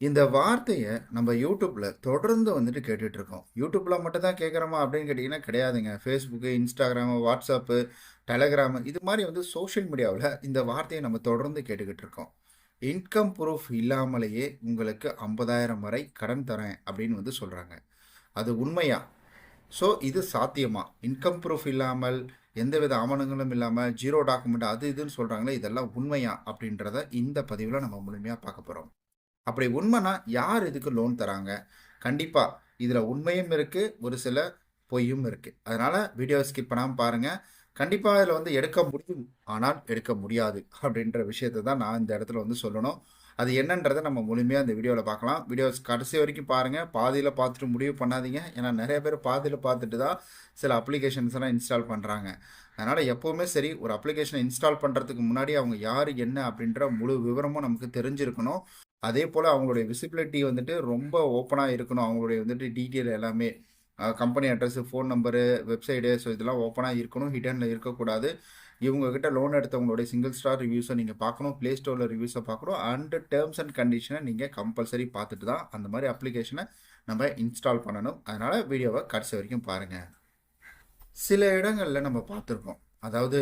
இந்த வார்த்தையை நம்ம யூடியூப்பில் தொடர்ந்து வந்துட்டு கேட்டுட்ருக்கோம் இருக்கோம். மட்டும் தான் கேட்குறோமா அப்படின்னு கேட்டிங்கன்னா கிடையாதுங்க. ஃபேஸ்புக்கு இன்ஸ்டாகிராமு வாட்ஸ்அப்பு டெலகிராமு இது மாதிரி வந்து சோஷியல் மீடியாவில் இந்த வார்த்தையை நம்ம தொடர்ந்து கேட்டுக்கிட்டு இருக்கோம். இன்கம் ப்ரூஃப் இல்லாமலேயே உங்களுக்கு 50,000 வரை கடன் தரேன் அப்படின்னு வந்து சொல்கிறாங்க அது உண்மையா? ஸோ இது சாத்தியமா? இன்கம் ப்ரூஃப் இல்லாமல், எந்தவித ஆவணங்களும் இல்லாமல் ஜீரோ டாக்குமெண்ட் அது இதுன்னு சொல்கிறாங்களே இதெல்லாம் உண்மையா? அப்படின்றத இந்த பதிவில் நம்ம முழுமையாக பார்க்க போகிறோம் அப்படி உண்மைனா யார் இதுக்கு லோன் தராங்க? கண்டிப்பாக இதில் உண்மையும் இருக்குது ஒரு சில பொய்யும் இருக்குது அதனால் வீடியோவ ஸ்கிப் பண்ணாமல் பாருங்கள் கண்டிப்பாக இதில் வந்து எடுக்க முடியும். ஆனால் எடுக்க முடியாது அப்படின்ற விஷயத்தை தான் நான் இந்த இடத்துல வந்து சொல்லணும். அது என்னன்றதை நம்ம முழுமையாக இந்த வீடியோவில் பார்க்கலாம். வீடியோஸ் கடைசி வரைக்கும் பாருங்கள் பாதியில் பார்த்துட்டு முடிவு பண்ணாதீங்க. ஏன்னா நிறைய பேர் பாதியில் பார்த்துட்டு தான் சில அப்ளிகேஷன்ஸ் எல்லாம் இன்ஸ்டால் பண்ணுறாங்க அதனால் எப்போவுமே சரி, ஒரு அப்ளிகேஷனை இன்ஸ்டால் பண்ணுறதுக்கு முன்னாடி அவங்க யார் என்ன அப்படின்ற முழு விவரமும் நமக்கு தெரிஞ்சிருக்கணும். அதே போல் அவங்களுடைய விசிபிலிட்டி வந்துட்டு ரொம்ப ஓப்பனாக இருக்கணும். அவங்களுடைய வந்துட்டு டீட்டெயில் எல்லாமே. Company address phone number, website so இதெல்லாம் ஓப்பனாக இருக்கணும். ஹிடனில் இருக்கக்கூடாது. இவங்ககிட்ட லோன் எடுத்தவங்களுடைய சிங்கிள் ஸ்டார் ரிவ்யூஸை நீங்கள் பார்க்கணும். ப்ளே ஸ்டோரில் ரிவ்யூஸை பார்க்கணும். அண்ட் டேர்ம்ஸ் அண்ட் கண்டிஷனை நீங்கள் கம்பல்சரி பார்த்துட்டு தான் அந்த மாதிரி அப்ளிகேஷனை நம்ம இன்ஸ்டால் பண்ணணும். அதனால் வீடியோவை கடைசி வரைக்கும் பாருங்கள் சில இடங்களில் நம்ம பார்த்துருக்கோம் அதாவது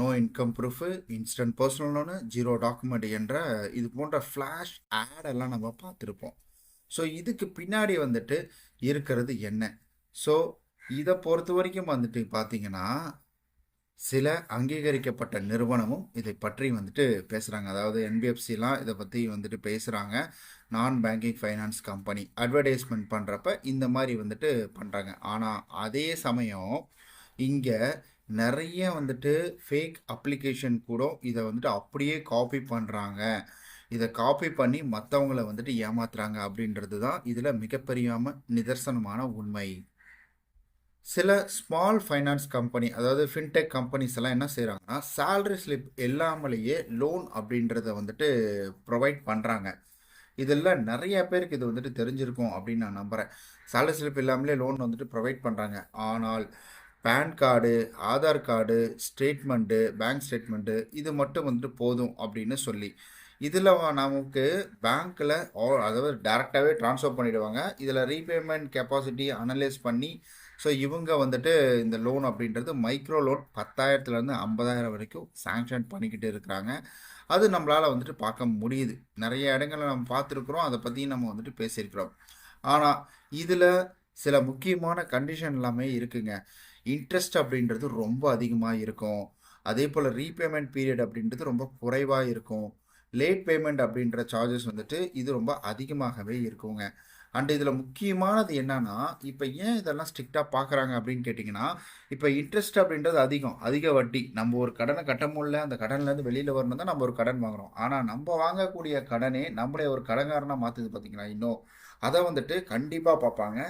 no income proof instant personal loan, zero document என்ற இது போன்ற ஃப்ளாஷ் ஆடெல்லாம் நம்ம பார்த்துருப்போம். ஸோ இதுக்கு பின்னாடி வந்துட்டு இருக்கிறது என்ன? ஸோ இதை பொறுத்த வரைக்கும் வந்துட்டு பார்த்தீங்கன்னா, சில அங்கீகரிக்கப்பட்ட நிறுவனமும் இதை பற்றி வந்துட்டு பேசுகிறாங்க அதாவது என்பிஎஃப்சிலாம் இதை பற்றி வந்துட்டு பேசுகிறாங்க நான் பேங்கிங் ஃபைனான்ஸ் கம்பெனி அட்வர்டைஸ்மெண்ட் பண்ணுறப்ப இந்த மாதிரி வந்துட்டு பண்ணுறாங்க ஆனால் அதே சமயம் இங்கே நிறைய வந்துட்டு ஃபேக் அப்ளிகேஷன் கூட இதை வந்துட்டு அப்படியே காப்பி பண்ணுறாங்க இதை காப்பி பண்ணி மற்றவங்கள வந்துட்டு ஏமாத்துறாங்க அப்படின்றது தான் இதில் மிகப்பெரியாமல் நிதர்சனமான உண்மை. சில ஸ்மால் ஃபைனான்ஸ் கம்பெனி அதாவது ஃபின்டெக் கம்பெனிஸ் எல்லாம் என்ன செய்கிறாங்கன்னா சேலரி ஸ்லிப் இல்லாமலேயே லோன் அப்படின்றத வந்துட்டு ப்ரொவைட் பண்ணுறாங்க இதில் நிறைய பேருக்கு இது வந்துட்டு தெரிஞ்சிருக்கும் அப்படின்னு நான் நம்புகிறேன் சேலரி ஸ்லிப் இல்லாமலே லோன் வந்துட்டு ப்ரொவைட் பண்ணுறாங்க ஆனால் PAN card, Aadhaar card, statement bank statement இது மட்டும் வந்துட்டு போதும் அப்படின்னு சொல்லி. இதில் நமக்கு பேங்க்கில் ஆ அதாவது டேரெக்டாகவே ட்ரான்ஸ்ஃபர் பண்ணிவிடுவாங்க இதில் ரீபேமெண்ட் கெப்பாசிட்டி அனலைஸ் பண்ணி ஸோ இவங்க வந்துட்டு இந்த லோன் அப்படின்றது மைக்ரோ லோன் 10,000லேருந்து 50,000 வரைக்கும் சாங்ஷன் பண்ணிக்கிட்டு இருக்கிறாங்க. அது நம்மளால் வந்துட்டு பார்க்க முடியுது. நிறைய இடங்கள்ல நம்ம பார்த்துருக்குறோம் அதை பற்றி நம்ம வந்துட்டு பேசியிருக்கிறோம். ஆனால் இதில் சில முக்கியமான கண்டிஷன் எல்லாமே இருக்குங்க. இன்ட்ரெஸ்ட் அப்படின்றது ரொம்ப அதிகமாக இருக்கும். அதே போல் ரீபேமெண்ட் பீரியட் அப்படின்றது ரொம்ப குறைவாக இருக்கும். லேட் பேமெண்ட் அப்படின்ற சார்ஜஸ் வந்துட்டு இது ரொம்ப அதிகமாகவே இருக்குங்க. அண்ட் இதில் முக்கியமானது என்னன்னா, இப்போ ஏன் இதெல்லாம் ஸ்ட்ரிக்டாக பார்க்குறாங்க அப்படின்னு கேட்டிங்கன்னா இப்போ இன்ட்ரெஸ்ட் அப்படின்றது அதிகம். அதிக வட்டி. நம்ம ஒரு கடனை கட்ட முடியல, அந்த கடன்லேருந்து வெளியில் வரணும் தான் நம்ம ஒரு கடன் வாங்குறோம். ஆனால் நம்ம வாங்கக்கூடிய கடனே நம்மளே ஒரு கடங்காரனாக மாற்றுது பார்த்தீங்களா இன்னும். அதை வந்துட்டு கண்டிப்பாக பார்ப்பாங்க.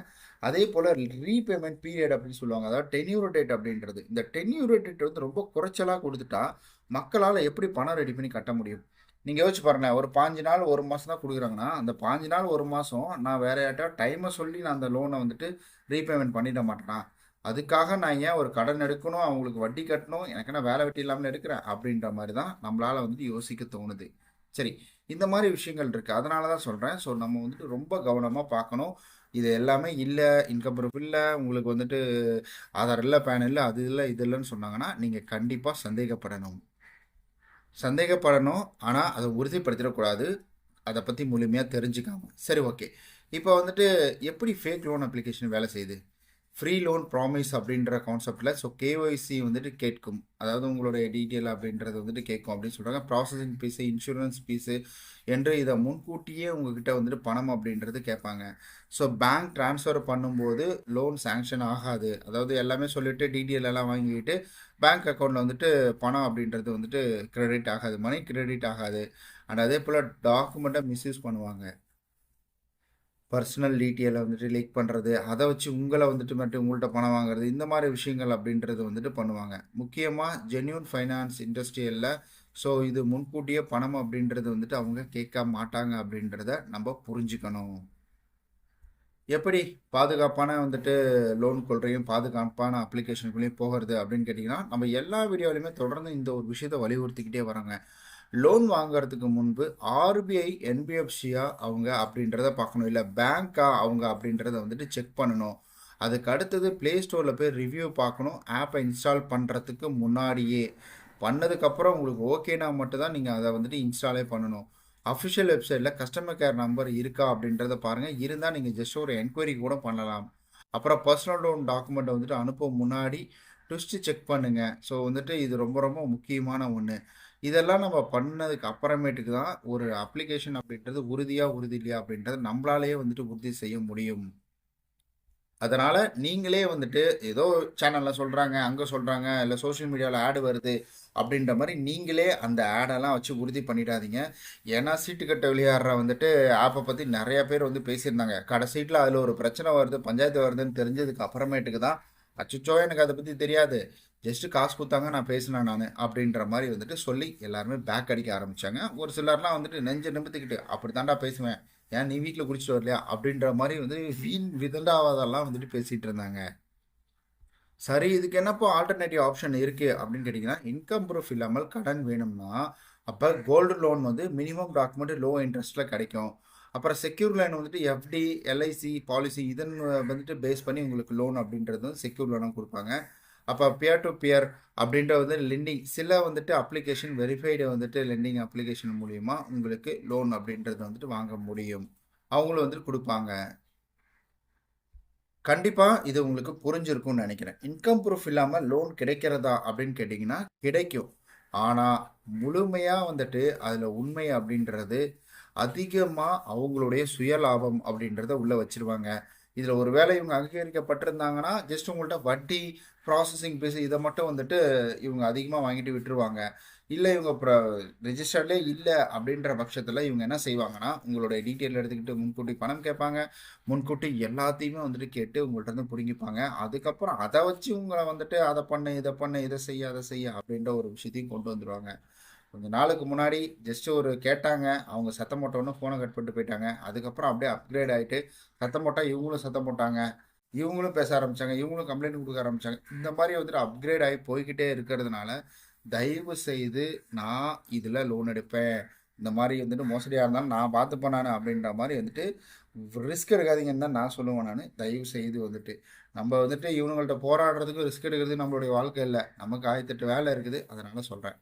அதே போல் ரீபேமெண்ட் பீரியட் அப்படின்னு சொல்லுவாங்க. அதாவது டென்யூர் டேட் அப்படின்றது. இந்த டென்யூர் டேட் வந்து ரொம்ப குறைச்சலாக கொடுத்துட்டா மக்களால் எப்படி பணம் ரெடி பண்ணி கட்ட முடியும்? நீங்கள் யோசிச்சு பாருங்கள் ஒரு பாஞ்சு நாள், ஒரு மாதம் தான் கொடுக்குறாங்கன்னா அந்த பாஞ்சு நாள், ஒரு மாதம் நான் வேற யார்ட்டா டைமை சொல்லி நான் அந்த லோனை வந்துட்டு ரீபேமெண்ட் பண்ணிட மாட்டேனா? அதுக்காக நான் ஏன் ஒரு கடன் எடுக்கணும், அவங்களுக்கு வட்டி கட்டணும், எனக்கு என்ன வேலை வெட்டி இல்லாமல் எடுக்கிறேன்? அப்படின்ற மாதிரி தான் நம்மளால் வந்துட்டு யோசிக்க தோணுது. சரி, இந்த மாதிரி விஷயங்கள் இருக்குது அதனால தான் சொல்கிறேன் ஸோ நம்ம வந்துட்டு ரொம்ப கவனமாக பார்க்கணும். இது எல்லாமே இல்லை இன்கம் ப்ரூஃப் இல்லை உங்களுக்கு வந்துட்டு ஆதார் இல்லை பேன் இல்லை அது இல்லை இது இல்லைன்னு சொன்னாங்கன்னா, நீங்கள் கண்டிப்பாக சந்தேகப்படணும். சந்தேகப்படணும். ஆனால் அதை உறுதிப்படுத்திடக்கூடாது அதை பற்றி முழுமையாக தெரிஞ்சுக்காம. சரி ஓகே. இப்போ வந்துட்டு எப்படி ஃபேக் லோன் அப்ளிகேஷன் வேலை செய்யுது? ஃப்ரீ லோன் ப்ராமிஸ் அப்படின்ற கான்செப்டில் ஸோ கேஒய்சி வந்துட்டு கேட்கும். அதாவது உங்களுடைய டீட்டெயில் அப்படின்றது வந்துட்டு கேட்கும் அப்படின்னு சொல்கிறாங்க ப்ராசஸிங் ஃபீஸு, இன்சூரன்ஸ் ஃபீஸு என்று இதை முன்கூட்டியே உங்ககிட்ட வந்துட்டு பணம் அப்படின்றது கேட்பாங்க. ஸோ பேங்க் ட்ரான்ஸ்ஃபர் பண்ணும்போது லோன் சேங்ஷன் ஆகாது. அதாவது எல்லாமே சொல்லிவிட்டு டீட்டெயில் எல்லாம் வாங்கிக்கிட்டு பேங்க் அக்கௌண்ட்டில் வந்துட்டு பணம் அப்படின்றது வந்துட்டு கிரெடிட் ஆகாது. மணி கிரெடிட் ஆகாது. அண்ட் அதே போல் டாக்குமெண்ட்டை மிஸ்யூஸ் பண்ணுவாங்க. பர்சனல் டீட்டெயிலை வந்துட்டு லீக் பண்ணுறது அதை வச்சு உங்களை வந்துட்டு மட்டும் உங்கள்கிட்ட பணம் வாங்குறது, இந்த மாதிரி விஷயங்கள் அப்படின்றது வந்துட்டு பண்ணுவாங்க. முக்கியமாக ஜென்யூன் ஃபைனான்ஸ் இண்டஸ்ட்ரியலில் ஸோ இது முன்கூட்டியே பணம் அப்படின்றது வந்துட்டு அவங்க கேட்க மாட்டாங்க அப்படின்றத நம்ம புரிஞ்சுக்கணும். எப்படி பாதுகாப்பான வந்துட்டு லோன் கொள்கையும், பாதுகாப்பான அப்ளிகேஷனுக்குள்ளேயும் போகிறது அப்படின்னு கேட்டிங்கன்னா நம்ம எல்லா வீடியோலையுமே தொடர்ந்து இந்த ஒரு விஷயத்தை வலியுறுத்திக்கிட்டே வராங்க லோன் வாங்குறதுக்கு முன்பு ஆர்பிஐ என்பிஎஃப்சியா அவங்க அப்படின்றத பார்க்கணும். இல்லை பேங்க்கா அவங்க அப்படின்றத வந்துட்டு செக் பண்ணணும். அதுக்கு அடுத்தது ப்ளே ஸ்டோரில் போய் ரிவ்யூ பார்க்கணும். ஆப்பை இன்ஸ்டால் பண்ணுறதுக்கு முன்னாடியே. பண்ணதுக்கப்புறம் உங்களுக்கு ஓகேனா மட்டும்தான் நீங்கள் அதை வந்துட்டு இன்ஸ்டாலே பண்ணணும். அஃபிஷியல் வெப்சைட்டில் கஸ்டமர் கேர் நம்பர் இருக்கா அப்படின்றத பாருங்கள் இருந்தால் நீங்கள் ஜஸ்ட் ஒரு என்கொயரி கூட பண்ணலாம். அப்புறம் பர்சனல் லோன் டாக்குமெண்ட்டை வந்துட்டு அனுப்ப முன்னாடி ட்விஸ்ட்டு செக் பண்ணுங்கள் ஸோ வந்துட்டு இது ரொம்ப ரொம்ப முக்கியமான ஒன்று இதெல்லாம் நம்ம பண்ணதுக்கு அப்புறமேட்டுக்கு தான் ஒரு அப்ளிகேஷன் அப்படின்றது உறுதியாக உறுதி இல்லையா அப்படின்றது நம்மளாலேயே வந்துட்டு உறுதி செய்ய முடியும். அதனால் நீங்களே வந்துட்டு ஏதோ சேனலில் சொல்கிறாங்க அங்கே சொல்கிறாங்க இல்லை சோஷியல் மீடியாவில் ஆடு வருது அப்படின்ற மாதிரி நீங்களே அந்த ஆடெல்லாம் வச்சு உறுதி பண்ணிடாதீங்க. ஏன்னா சீட்டு கட்ட விளையாடுற வந்துட்டு ஆப்பை பற்றி நிறையா பேர் வந்து பேசியிருந்தாங்க. கடைசீட்டில் அதில் ஒரு பிரச்சனை வருது பஞ்சாயத்து வருதுன்னு தெரிஞ்சதுக்கு அப்புறமேட்டுக்கு தான் அச்சுச்சோ எனக்கு அதை பற்றி தெரியாது. ஜஸ்ட்டு காசு கொடுத்தாங்க நான் பேசினேன் நான் அப்படின்ற மாதிரி வந்துட்டு சொல்லி எல்லாருமே பேக் அடிக்க ஆரம்பித்தாங்க ஒரு சிலர்லாம் வந்துட்டு நெஞ்ச நிமித்துக்கிட்டு அப்படி தாண்டா பேசுவேன். ஏன் நீ வீட்டில் குடிச்சிட்டு வரலையா? அப்படின்ற மாதிரி வந்து வீண் விதண்டாவதெல்லாம் வந்துட்டு பேசிகிட்டு இருந்தாங்க. சரி இதுக்கு என்னப்போ ஆல்டர்னேட்டிவ் ஆப்ஷன் இருக்குது அப்படின்னு கேட்டிங்கன்னா இன்கம் ப்ரூஃப் இல்லாமல் கடன் வேணும்னா அப்போ கோல்டு லோன் வந்து மினிமம் டாக்குமெண்ட் லோ இன்ட்ரெஸ்ட்டில் கிடைக்கும். அப்புறம் செக்யூர் லைன் வந்துட்டு எஃப்டி எல்ஐசி பாலிசி இதன் வந்துட்டு பேஸ் பண்ணி உங்களுக்கு லோன் அப்படின்றது வந்து செக்யூர் லோனாக கொடுப்பாங்க. அப்போ பியர் டு பியர் அப்படின்ற வந்து லெண்டிங் சில வந்துட்டு அப்ளிகேஷன் வெரிஃபைடு வந்துட்டு லெண்டிங் அப்ளிகேஷன் மூலிமா உங்களுக்கு லோன் அப்படின்றது வந்துட்டு வாங்க முடியும். அவங்களும் வந்துட்டு கொடுப்பாங்க. கண்டிப்பாக இது உங்களுக்கு புரிஞ்சிருக்கும்னு நினைக்கிறேன். இன்கம் ப்ரூஃப் இல்லாமல் லோன் கிடைக்கிறதா அப்படின்னு கேட்டிங்கன்னா கிடைக்கும். ஆனால் முழுமையாக வந்துட்டு அதில் உண்மை அப்படின்றது அதிகமாக அவங்களுடைய சுயலாபம் அப்படின்றத உள்ளே வச்சுருவாங்க. இதில் ஒரு வேலை இவங்க அங்கீகரிக்கப்பட்டிருந்தாங்கன்னா ஜஸ்ட் உங்கள்கிட்ட வட்டி ப்ராசஸிங் பீஸ் இதை மட்டும் வந்துட்டு இவங்க அதிகமாக வாங்கிட்டு விட்டுருவாங்க. இல்லை இவங்க ப்ர ரெஜிஸ்டர்லே இல்லை அப்படின்ற பட்சத்தில் இவங்க என்ன செய்வாங்கன்னா உங்களுடைய டீட்டெயில் எடுத்துக்கிட்டு முன்கூட்டி பணம் கேட்பாங்க. முன்கூட்டி எல்லாத்தையுமே வந்துட்டு கேட்டு உங்கள்கிட்ட இருந்து பிடுங்கிப்பாங்க அதுக்கப்புறம் அதை வச்சு உங்களை வந்துட்டு அதை பண்ணு இதை பண்ணு இதை செய்ய அதை செய்ய அப்படின்ற ஒரு விஷயத்தையும் கொண்டு வந்துடுவாங்க கொஞ்சம் நாளுக்கு முன்னாடி ஜஸ்ட் ஒரு கேட்டாங்க. அவங்க சத்தம் போட்டோன்னு ஃபோனை கட் பண்ணிட்டு போயிட்டாங்க. அதுக்கப்புறம் அப்படியே அப்கிரேட் ஆகிட்டு சத்தம் போட்டால் இவங்களும் சத்தம் போட்டாங்க. இவங்களும் பேச ஆரம்பித்தாங்க இவங்களும் கம்ப்ளைண்ட் கொடுக்க ஆரம்பித்தாங்க இந்த மாதிரி வந்துட்டு அப்கிரேட் ஆகி போய்கிட்டே இருக்கிறதுனால தயவு செய்து நான் இதில் லோன் எடுப்பேன். இந்த மாதிரி வந்துட்டு மோசடியாக இருந்தாலும் நான் பார்த்துப்பேன் நான் அப்படின்ற மாதிரி வந்துட்டு ரிஸ்க் எடுக்காதீங்கன்னு தான் நான் சொல்லுவேன் நான். தயவு செய்து வந்துட்டு. நம்ம வந்துட்டு இவங்கள்ட்ட போராடுறதுக்கு ரிஸ்க் எடுக்கிறது நம்மளுடைய வாழ்க்கை இல்லை. நமக்கு ஆயிரத்தெட்டு வேலை இருக்குது. அதனால் சொல்கிறேன்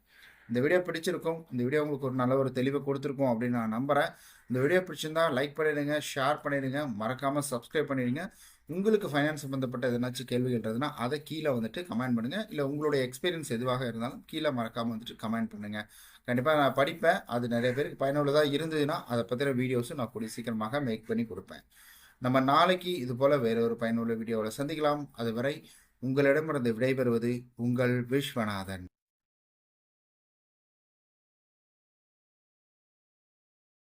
இந்த வீடியோ பிடிச்சிருக்கும் இந்த வீடியோ உங்களுக்கு ஒரு நல்ல ஒரு தெளிவை கொடுத்துருக்கோம் அப்படின்னு நான் நம்புகிறேன் இந்த வீடியோ பிடிச்சிருந்தா லைக் பண்ணிடுங்க ஷேர் பண்ணிடுங்க மறக்காமல் சப்ஸ்கிரைப் பண்ணிடுங்க. உங்களுக்கு ஃபைனான்ஸ் சம்மந்தப்பட்ட எதனாச்சும் கேள்விகள் இருந்ததுன்னா அதை கீழே வந்துட்டு கமெண்ட் பண்ணுங்கள் இல்லை உங்களுடைய எக்ஸ்பீரியன்ஸ் எதுவாக இருந்தாலும் கீழே மறக்காமல் வந்துட்டு கமெண்ட் பண்ணுங்கள் கண்டிப்பாக நான் படிப்பேன் அது நிறைய பேருக்கு பயனுள்ளதாக இருந்ததுன்னா அதை பற்றின வீடியோஸும் நான் கூடிய சீக்கிரமாக மேக் பண்ணி கொடுப்பேன். நம்ம நாளைக்கு இது போல் வேற ஒரு பயனுள்ள வீடியோவில் சந்திக்கலாம். அதுவரை உங்களிடமிருந்து விடைபெறுவது உங்கள் விஸ்வநாதன்.